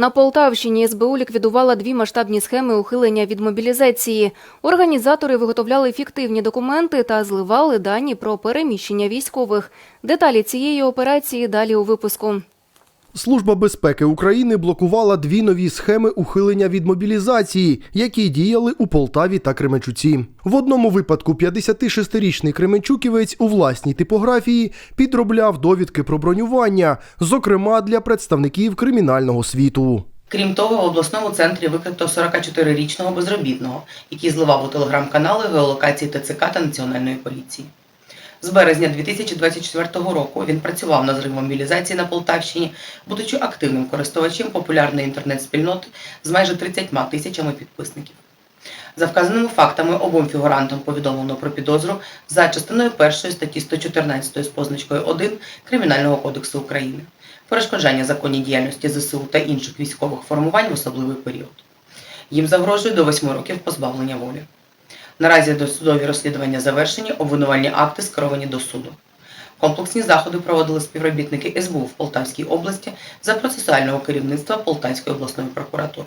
На Полтавщині СБУ ліквідувала дві масштабні схеми ухилення від мобілізації. Організатори виготовляли фіктивні документи та зливали дані про переміщення військових. Деталі цієї операції далі у випуску. Служба безпеки України блокувала дві нові схеми ухилення від мобілізації, які діяли у Полтаві та Кременчуці. В одному випадку 56-річний Кременчуківець у власній типографії підробляв довідки про бронювання, зокрема для представників кримінального світу. Крім того, в обласному центрі викрито 44-річного безробітного, який зливав у телеграм-канали геолокації ТЦК та Національної поліції. З березня 2024 року він працював над зривом мобілізації на Полтавщині, будучи активним користувачем популярної інтернет-спільноти з майже 30 тисячами підписників. За вказаними фактами обом фігурантам повідомлено про підозру за частиною першої статті 114 з позначкою 1 Кримінального кодексу України перешкоджання законній діяльності ЗСУ та інших військових формувань в особливий період. Їм загрожує до 8 років позбавлення волі. Наразі досудові розслідування завершені, обвинувальні акти скеровані до суду. Комплексні заходи проводили співробітники СБУ в Полтавській області за процесуального керівництва Полтавської обласної прокуратури.